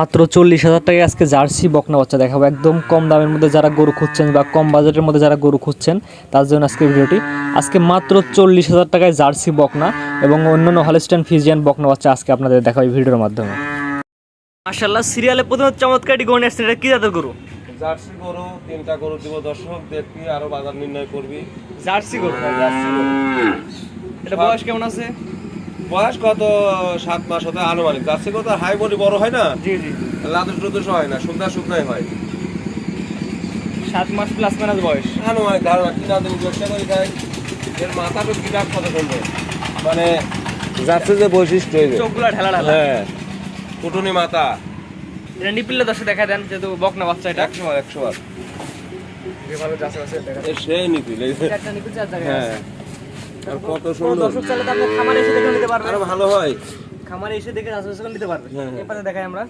মাত্র চল্লিশ হাজার টাকায় আজকে জার্সি বকনা বাচ্চা দেখাবো। একদম কম দামের মধ্যে যারা গরু খুঁজছেন বা কম বাজেটের মধ্যে যারা গরু খুঁজছেন তার জন্য আজকে ভিডিওটি। আজকে মাত্র চল্লিশ হাজার টাকায় জার্সি বকনা এবং অন্যান্য হলিস্টান ফিজিয়ান বকনা বাচ্চা আজকে আপনাদের দেখাবো এই ভিডিওর মাধ্যমে। মাশাল্লাহ সিরিয়ালে প্রথমে চমৎকারটি গরু নিয়ে আসছেন। এটা কি জাতের গরু? জার্সি গরু তিনটা গরু দিব দর্শক দেখবি আরও বাজার নির্ণয় করবি। জার্সি গরু। জার্সি গরু। এটা বয়স কেমন আছে? বয়স কত? সাত মাস হতে আনুমানিক। জার্সি গরু তো হাই বডি বড় হয় না? জি জি লাদুস টুদুস হয় না শুকনা শুকনাই হয়। সাত মাস প্লাস মাইনাস বয়স। আনুমানিক ধারণা কি চেষ্টা করি এর মাথাটা কত সুন্দর মানে জার্সি যে বৈশিষ্ট্য। চোখগুলো ঢেলা ঢালা। হ্যাঁ। কুটুনি মাথা। এটা নিপিলে দর্শক দেখা দেন যেহেতু বকনা বাচ্চা এটা। একশো বার একশো বার। যাচ্ছে সেই নিপিল হ্যাঁ। আর কত সুন্দর। দর্শক চাইলে তো আপনি খামারে এসে দেখে নিতে পারবেন। আরও ভালো হয়। খামারে এসে দেখে যাচাই নিতে পারবেন। হ্যাঁ, হ্যাঁ। এপারে দেখাই আমরা।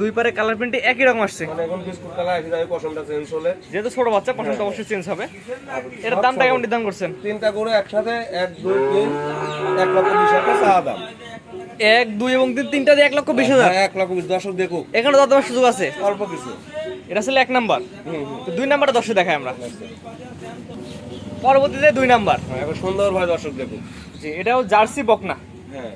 দুই পারে কালার প্রিন্টে একই রকম আসছে। মানে এখন বিস্কুট কালার এসে যাবে পশমটা চেঞ্জ হলে। যেহেতু ছোট বাচ্চা পছন্দ অবশ্যই চেঞ্জ হবে। এর দামটা কেমন নির্ধারণ করছেন? তিনটা করে একসাথে এক দুই তিন এক লক্ষ বিশ হাজার চা দাম। এক দুই এবং তিন তিনটা দিয়ে এক লক্ষ বিশ হাজার। হ্যাঁ, এক লক্ষ বিশ দর্শক দেখুক। এখানে দেওয়ার সুযোগ আছে। অল্প কিছু। এটা ছিল এক নাম্বার। দুই নাম্বারটা দর্শক দেখাই আমরা। পরবর্তীতে দুই নাম্বার। হ্যাঁ, এখন সুন্দর ভাবে দর্শক দেখুক জি এটাও জার্সি বকনা। হ্যাঁ।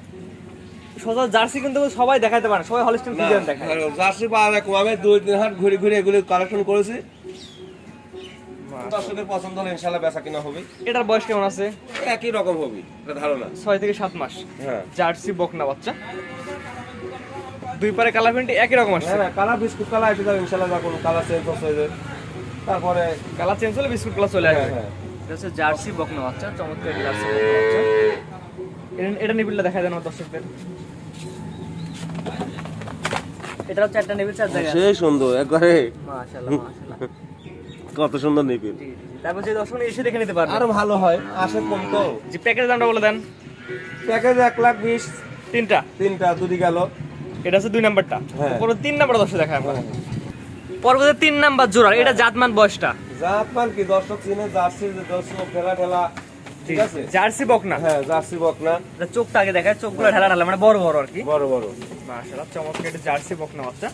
সোজা জার্সি কিন্তু সবাই দেখাতে পারে সবাই হলিস্টন ফিজিয়ান দেখায়। জার্সি পাওয়া যায় কম। দুই তিন হাট ঘুরে ঘুরে এগুলি কালেকশন করেছি। দর্শকের পছন্দ হলে ইনশাল্লাহ বেচা কিনা হবে। এটার বয়স কেমন আছে? একই রকম হবে এটা ধারণা। ছয় থেকে সাত মাস। হ্যাঁ। জার্সি বকনা বাচ্চা। দুই পারে কালার প্রিন্ট একই রকম আসছে। হ্যাঁ না কালার বিস্কুট কালার এসে যাবে ইনশাল্লাহ যখন কালার চেঞ্জ হয়ে যাবে তারপরে কালার চেঞ্জ হলে বিস্কুট কালার চলে হ্যাঁ আসবে হ্যাঁ। এটা হচ্ছে জার্সি বকনা বাচ্চা চমৎকার জার্সি বকনা বাচ্চা। এটা- নিবিলটা দেখা দেন আমার দর্শকদের। এটা হচ্ছে একটা নিবিল চার জায়গায় সেই সুন্দর একবারে। মাশাআল্লাহ মাশাআল্লাহ। কত সুন্দর জি। তারপর যে দর্শক এসে দেখে নিতে পারবে। আরও ভালো হয় আসে কম তো। যে প্যাকেজ দামটা বলে দেন। প্যাকেজ এক লাখ বিশ। তিনটা। তিনটা দুটি গেল। এটা হচ্ছে দুই নাম্বারটা। হ্যাঁ। পরে তিন নাম্বার দর্শক দেখা আমরা। পরবর্তী তিন নাম্বার জোড়া এটা জাতমান বয়সটা। জাত মান কি দর্শক চিনে? জার্সি দর্শক ঠেলা ঠেলা। ঠিক আছে? জার্সি বকনা? হ্যাঁ জার্সি বকনা। এটা চোখটা আগে দেখায় চোখগুলো মানে বড় বড় আর কি। বড় বড়। মাশাআল্লাহ চমৎকার এটা জার্সি বকনা বাচ্চা।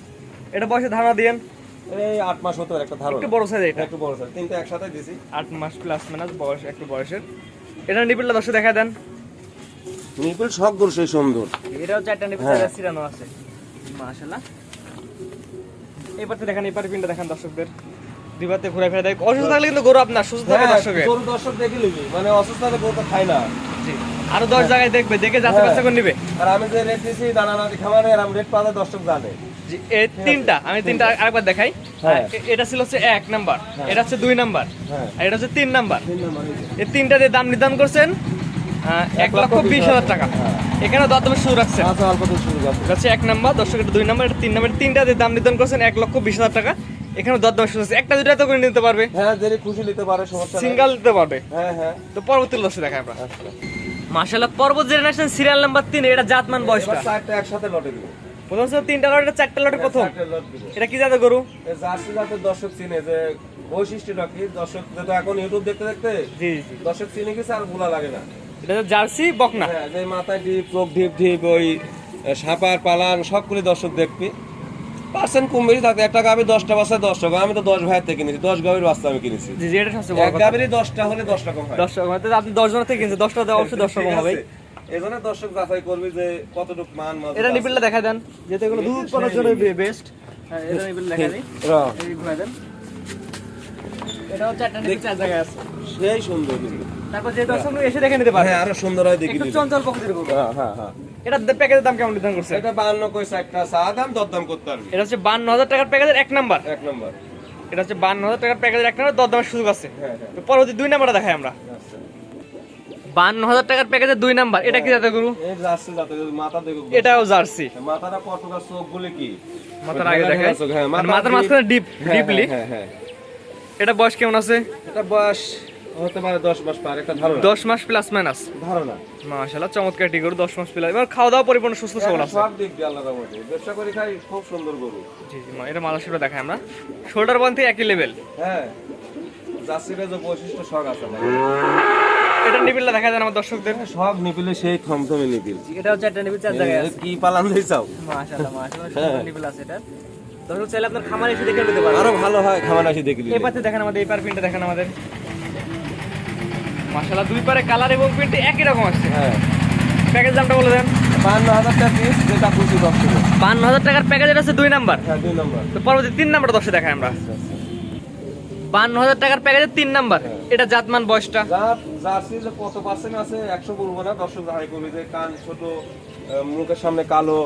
এটা বয়সে ধারণা দিয়েন। এই আট মাস হতো একটা ধারণা। একটু বড় সাইজ এটা। একটু বড় স্যার তিনটা একসাথে দিছি। আট মাস প্লাস মাইনাস বয়স একটু বয়সের। এটা নিপিলটা দর্শক দেখা দেন। নিপিল সব গরু সেই সুন্দর। এটা হচ্ছে একটা নিপিল হ্যাঁ। সিরানো আছে। মাশাআল্লাহ। এবার তো দেখেন এবার পিনটা দেখেন দর্শকদের। দুইবারতে ঘুরে ফিরে দেয়। অসুস্থ থাকলে কিন্তু গরু আপনার সুস্থ থাকলে হ্যাঁ, দর্শকের। গরু দর্শক দেখে নিবি। মানে অসুস্থ হলে গরু তো খায় না। জি। আরও দশ জায়গায় দেখবে দেখে যাচ্ছে হ্যাঁ। বাচ্চা করে নিবে। আর আমি যে রেট দিছি দানা নাতি খামারে আর আমি রেট পালে দর্শক জানে। জি, এই তিনটা আমি তিনটা। আরেকবার দেখাই। হ্যাঁ। এটা ছিল হচ্ছে এক নাম্বার। এটা হচ্ছে দুই নাম্বার। হ্যাঁ। আর এটা হচ্ছে তিন নাম্বার। তিন নম্বর এই তিনটা দিয়ে দাম নির্ধারণ করছেন এক লক্ষ বিশ হাজার টাকা। হ্যাঁ। এখানে দরদামে শুরু রাখছেন। আচ্ছা অল্প শুরু করছি এক নাম্বার দর্শক এটা দুই নাম্বার এটা তিন নাম্বার তিনটা দিয়ে দাম নির্ধারণ করছেন এক লক্ষ বিশ হাজার টাকা। এখানে দরদামে শুরু হচ্ছে একটা দুটা তো করে নিতে পারবে। হ্যাঁ যদি খুশি নিতে পারে সমস্যা সিঙ্গেল দিতে পারবে। হ্যাঁ হ্যাঁ। তো পরবর্তী দর্শক দেখাই আমরা। আচ্ছা। মাশাআল্লাহ পর্বত জেনারেশন সিরিয়াল নাম্বার তিন এটা জাতমান বয়সটা। চারটা একসাথে লটে দিব। প্রথম তিনটা লট চারটা লটের প্রথম। এটা কি জাতের গরু? জার্সি জাতের দর্শক চিনে যে বৈশিষ্ট্যটা কি? দর্শক যেটা এখন ইউটিউব দেখতে দেখতে জি জি। দর্শক চিনে গেছে আর ভোলা লাগে না। এটা জার্সি বকনা। হ্যাঁ যে মাথায় ডিপ চোখ ঢিপ ঢিপ ওই সাপার পালান সবগুলি দর্শক দেখবি। পার্সেন্ট কমবেই থাকে একটা গাভি দশটা বাচ্চায় দশ টাকা আমি তো দশ ভাইয়ের থেকে কিনেছি দশ গাভির বাচ্চা আমি কিনেছি। জি জি এটা সবচেয়ে বড় এক কথা। গাভিরই দশটা হলে দশ রকম হয়। দশ টাকা মানে আপনি দশ জনের থেকে কিনছেন দশ টাকা অবশ্যই দশ রকম হবে। এই জন্য দর্শক যাচাই করবি যে কতটুকু মান মজবুত এটা আছে। নিপিলটা দেখা দেন যেহেতু এগুলো দুধ করার জন্য বেস্ট এটা নিপিল দেখা দিই এই ঘুরে দেন। এটা হচ্ছে একটা নিপিল চার জায়গায় আছে। সেই সুন্দর। তারপর যে এসে দেখে নিতে পারবে। হ্যাঁ আরও সুন্দর হয় দেখি একটু চঞ্চল প্রকৃতির গরু হ্যাঁ হ্যাঁ হ্যাঁ। এটা প্যাকেজের দাম কেমন নির্ধারণ করছে? এটা বান্ন কই চারটা চা দাম দরদাম করতে পারবি। এটা হচ্ছে বান্ন হাজার টাকার প্যাকেজের এক নাম্বার। এক নম্বর। এটা হচ্ছে বান্ন হাজার টাকার প্যাকেজের এক নাম্বার দরদামের সুযোগ আছে। হ্যাঁ হ্যাঁ। তো পরবর্তী দুই নাম্বারটা দেখাই আমরা। আচ্ছা। বান্ন হাজার টাকার প্যাকেজের দুই নাম্বার। এটা কি জাতের গরু? এই যাচ্ছে যাতে মাথা দেখো এটাও জার্সি। মাথাটা চোখ গুলি কি? মাথার আগে মাথার মাঝখানে ডিপ ডিপলি। এটা বয়স কেমন আছে? এটা বয়স হতে পারে দশ মাস পার একটা ধারণা। দশ মাস প্লাস মাইনাস ধারণা। মাশাআল্লাহ চমৎকার একটি গরু দশ মাস প্লাস এবার খাওয়া দাওয়া পরিপূর্ণ সুস্থ সবল আছে। সব দিক দিয়ে আলাদা মতো ব্যবসা করে খাই খুব সুন্দর গরু। জি জি মা, এটা মালাশিরা দেখাই আমরা। শোল্ডার বান থেকে একই লেভেল হ্যাঁ জার্সিটা যে বৈশিষ্ট্য শখ আছে এটা দেখা যায় আমার দর্শকদের। সব নিপিলে সেই থমথমে নিপিল। এটা হচ্ছে একটা নিবিল চার জায়গায় আছে। কি পালান দিয়ে চাও? মাশাআল্লাহ মাশাআল্লাহ হ্যাঁ। আছে এটা। দর্শক চাইলে আপনার খামারে এসে দেখে নিতে আরও ভালো হয় দেখলি এই পাশে দেখেন আমাদের এই দেখেন আমাদের। মাশাআল্লাহ দুই পারে কালার এবং প্রিন্ট একই রকম আসছে। হ্যাঁ। প্যাকেজ দামটা বলে দেন। বান্ন হাজার টাকা পিস যেটা খুশি দশ বান্ন হাজার টাকার প্যাকেজের আছে দুই নাম্বার? হ্যাঁ দুই নম্বর। তো পরবর্তী তিন নাম্বার দশে দেখাই আমরা। আচ্ছা, আচ্ছা। বান্ন হাজার টাকার প্যাকেজের তিন নাম্বার। হ্যাঁ। এটা জাতমান বয়সটা। জার্সি যে কত পার্সেন্ট আছে একশো বলব না। দর্শক হাই করবে যে কান ছোট মুখের সামনে কালো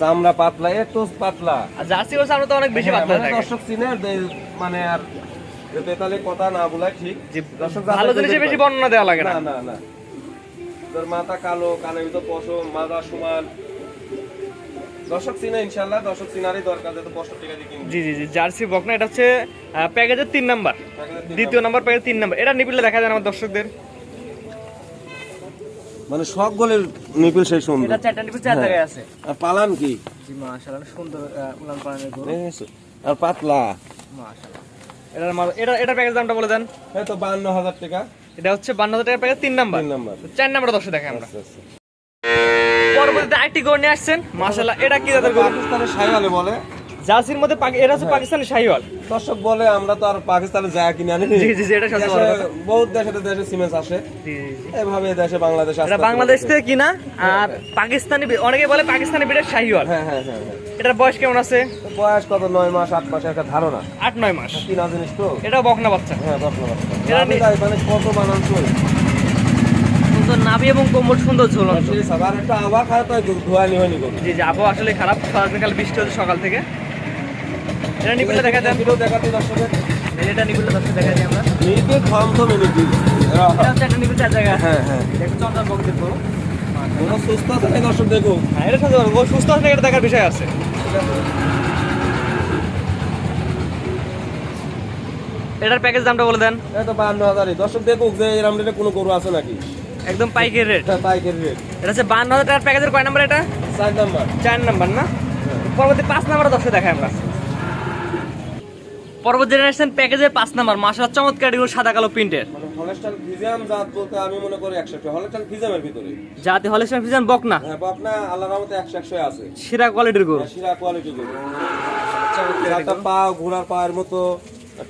চামড়া পাতলা একটু পাতলা। জার্সি আমরা তো অনেক বেশি হ্যাঁ, পাতলা মানে দর্শক চিনে মানে আর বেতালে কথা না বলাই ঠিক। ভালো জিনিসে বেশি বর্ণনা দেওয়া লাগে না। না না না। তোর মাথা কালো কানের ভিতর পশম মাজা সমান। দর্শক চিনে ইনশাল্লাহ দর্শক চিনারই দরকার যাতে পশম টিকা দিয়ে কিনবে। জি জি জি জার্সি বকনা এটা হচ্ছে প্যাকেজের তিন নাম্বার। দ্বিতীয় নাম্বার প্যাকেজ তিন নাম্বার। এটা নিপিলে দেখা যায় আমার দর্শকদের। মানে সব গোলের নিপিল সেই সুন্দর। এটা চারটা নিপিল চার হ্যাঁ। জায়গায় আছে। আর পালান কি? জি মাশাআল্লাহ সুন্দর উলান পালানের গরু। আর পাতলা। মাশাআল্লাহ। এটার এটা এটা প্যাকেজ দামটা বলে দেন। এই তো বান্ন হাজার টাকা। এটা হচ্ছে বান্ন হাজার টাকা প্যাকেজ তিন নাম্বার। তিন নাম্বার। চার নাম্বার দশে দেখে আমরা। আচ্ছা, আচ্ছা। পরবর্তীতে আরেকটি গরু নিয়ে আসছেন। মাসাল্লাহ এটা কি তাদের গরু? পাকিস্তানের সাইওয়ালে বলে। জার্সির মধ্যে পাকি- এটা হচ্ছে পাকিস্তানি শাহিওয়াল। দর্শক বলে আমরা তো আর পাকিস্তানে যা কিনে আনি জি, জি, এটা বড় কথা। বহুত দেশে দেশে সিমেন্স আসে। জি জি জি। এভাবে দেশে বাংলাদেশ আসে এটা বাংলাদেশ থেকে কিনা আর পাকিস্তানি অনেকে বলে পাকিস্তানি বিটের শাহিওয়াল। হ্যাঁ হ্যাঁ হ্যাঁ হ্যাঁ। এটার বয়স কেমন আছে? বয়স কত? নয় মাস আট মাসের একটা ধারণা। আট নয় মাস। কিনা জিনিস তো। এটাও বকনা বাচ্চা। হ্যাঁ দশ নম্বর এরা মানে কত সুন্দর নাভি এবং কোমর সুন্দর একটা আবার তো ধোয়ানি হয়নি করবে। জি জি আবহাওয়া আসলে খারাপ। সারাদিন কাল বৃষ্টি হচ্ছে সকাল থেকে। এটা দেখা দেন। ভিডিও দেখাতে এটা দেখা আমরা। এটা হচ্ছে একটা হ্যাঁ হ্যাঁ। বক সুস্থ আছে দর্শক দেখুক হ্যাঁ এটা ও সুস্থ আছে এটা দেখার বিষয় আছে। এটার প্যাকেজ দামটা বলে দেন। এই তো হাজারই। দর্শক দেখুক যে এরম রেটে কোনো গরু আছে নাকি? একদম পাইকের রেট এটা পাইকের রেট এটা হচ্ছে বান্ন হাজার টাকার প্যাকেজের কয় নাম্বার এটা? চার নাম্বার চার নাম্বার না? পরবর্তী পাঁচ নাম্বার দশে দেখায় আমরা। পরবর্তী জেনারেশন প্যাকেজের পাঁচ নাম্বার। মাসাল চমৎকার এগুলো সাদা কালো প্রিন্টের মানে হলস্টাইন ফিজিয়াম জাত বলতে আমি মনে করি হলস্টাইন ভিতরে। যাতে হলে ফিজান বক না হ্যাঁ বকনা আল্লাহ রহমতে একশো একশো আছে। সেরা কোয়ালিটির গরু। হ্যাঁ, শিরা কোয়ালিটি গরু। চারটা পা ঘোড়ার পায়ের মতো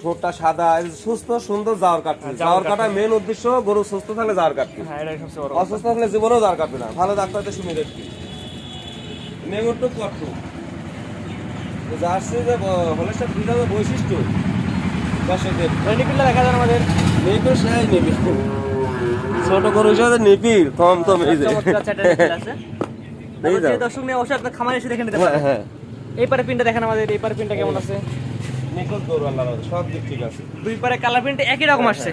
ঠোঁটটা সাদা সুস্থ সুন্দর জাওয়ার কাটবে জাওয়ার কাটা মেন উদ্দেশ্য গরু সুস্থ থাকলে জাওয়ার কাটবে হ্যাঁ এটাই অসুস্থ থাকলে জীবনেও জাওয়ার কাটবে না। ভালো ডাক্তার দেশে মেরে দেখবি নেগরটুক কট্টু। জার্সি যে হলস্টাইন ফিজিয়ামের বৈশিষ্ট্য। দর্শকদের রেনিপিল্লা দেখা যায় আমাদের। নিপিল সেই নিপিল। ছোট গরু হিসাবে নিপিল থম থম এই যে। যে দর্শক নিয়ে অবশ্যই আপনার খামারে এসে দেখে নিতে হ্যাঁ পারেন। হ্যাঁ। এই পারে প্রিন্টটা দেখেন আমাদের এই পারে প্রিন্টটা কেমন আছে? নিখোঁজ গরু আল্লাহ সব দিক ঠিক আছে। দুই পারে কালার প্রিন্ট একই রকম আসছে।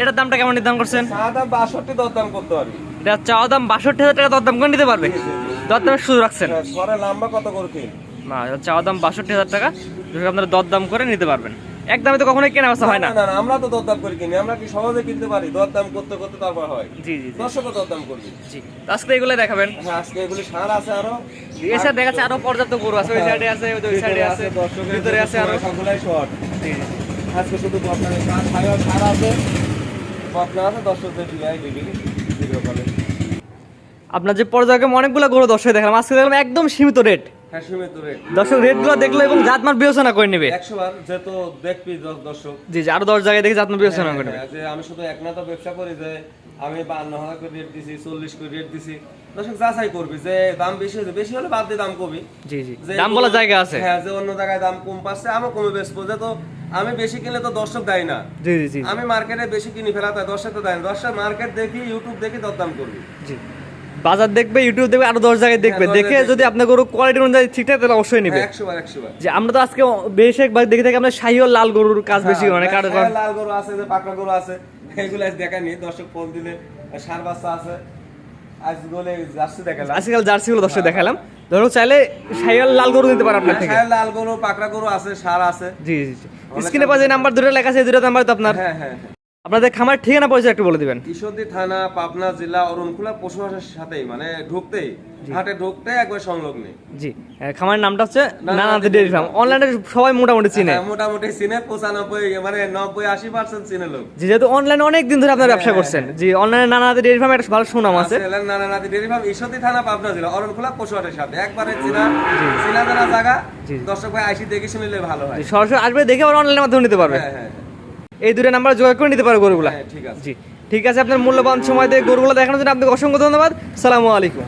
এটার দামটা কেমন নির্ধারণ করছেন? সাদা বাষট্টি দরদাম করতে পারবি এটা চাওয়া দাম বাষট্টি হাজার টাকা দরদাম করে নিতে পারবে। দরদামের সুযোগ রাখছেন। হ্যাঁ, লম্বা কত করে না চাওয়া দাম বাষট্টি হাজার টাকা যেটা আপনারা দরদাম করে নিতে পারবেন। একদমই তো কখনোই কেনা অবস্থা হয় না। না না আমরা তো দরদাম করে কিনি আমরা কি সহজে কিনতে পারি? দরদাম করতে করতে তারপর হয়। জি জি দর্শকও দরদাম করবি। জি আজকে এগুলো দেখাবেন। হ্যাঁ আজকে এগুলি সার আছে আরও। এই সাইড দেখা যাচ্ছে আরও পর্যাপ্ত গরু আছে ওই সাইডে আছে ওই সাইডে আছে ভিতরে আছে আরও। সবগুলাই শর্ট জি আজকে শুধু বকনার সার সার সার আছে। বকনা আছে দর্শকদের দিয়ে দিবি ভিডিও কলে আপনার যে পর্যায়ক্রমে অনেকগুলো গরু দর্শক দেখলাম আজকে দেখলাম একদম হ্যাঁ সীমিত রেট দর্শক রেটগুলো দেখল এবং জাতমান বিবেচনা করে নেবে। একশো বার যেহেতু দেখবি দর্শক। জি জি আরও দশ জায়গায় দেখে জাতমান বিবেচনা করে নেবে। হ্যাঁ, যে আমি শুধু এক তো ব্যবসা করি যে আমি বান্ন হাজার করে রেট দিছি চল্লিশ করে রেট দিছি। দর্শক যাচাই করবি যে দাম বেশি হয়েছে বেশি হলে বাদ দিয়ে দাম কমবি জি জি দাম বলার জায়গা আছে। হ্যাঁ যে অন্য জায়গায় দাম কম পাচ্ছে আমি কমে বেচবো। যে তো আমি বেশি কিনলে তো দর্শক দেয় না। জি জি আমি মার্কেটে বেশি কিনি ফেলা তাই দর্শক তো দেয় না। দর্শক মার্কেট দেখি ইউটিউব দেখি দরদাম করবি। জি। বাজার দেখবে ইউটিউব দেখবে আরও দশ জায়গায় দেখবে। হ্যাঁ, দেখে যদি আপনার গরু কোয়ালিটি অনুযায়ী ঠিকঠাক তাহলে অবশ্যই নেবে। হ্যাঁ, যে আমরা তো আজকে বেশিরভাগ দেখে থাকি আমরা শাহি লাল গরুর কাজ বেশি কারণ হ্যাঁ, লাল গরু আছে যে পাকড়া গরু আছে এগুলো আজ দেখানি দর্শক ফোন দিলে সার বাচ্চা আছে। আজ বলে যাচ্ছি দেখালাম। আজকাল জার্সি গুলো দর্শক দেখালাম। ধরো চাইলে শাহি লাল গরু নিতে পারে আপনার থেকে। লাল গরু পাকড়া গরু আছে সার আছে। জি জি জি। স্ক্রিনে পাশে নাম্বার দুটো লেখা আছে এই দুটো নাম্বার তো আপনার। হ্যাঁ হ্যাঁ। আপনাদের খামার ঠিকানা পরিচয় একটু বলে দিবেন। ঈশ্বরদী থানা পাবনা জেলা অরুণখোলা পশু হাটের সাথেই মানে ঢুকতেই হাটে ঢুকতে একবার সংলগ্নে। জি আহ, খামারের নামটা হচ্ছে নানাদি নানাদি ডেয়ারি ফার্ম অনলাইনে সবাই মোটামুটি চিনে। হ্যাঁ, মোটামুটি চিনে পঁচানব্বই মানে নব্বই আশি পার্সেন্ট চিনে লোক। জি যেহেতু অনলাইনে অনেক দিন ধরে আপনারা ব্যবসা হ্যাঁ, করছেন। জি অনলাইনে নানাদি ডেয়ারি ফার্ম একটা ভালো সুনাম আছে। আছে নানা নাতি ডেয়ারি ফার্ম ঈশ্বরদী থানা পাবনা জেলা অরুণখোলা পশু হাটের সাথে। একবারে চিনা চিনা জানা জায়গা। দর্শক ভাই আইসি দেখে শুনলে ভালো হয়। সরাসরি আসবে দেখে আবার অনলাইনের মাধ্যমে নিতে পারবে। হ্যাঁ হ্যাঁ। এই দুটো নাম্বার যোগাযোগ করে নিতে পারো গরুগুলা। হ্যাঁ ঠিক আছে। জি ঠিক আছে আপনার মূল্যবান সময় দিয়ে গরুগুলো দেখানোর জন্য আপনাকে অসংখ্য ধন্যবাদ। সালামু আলাইকুম।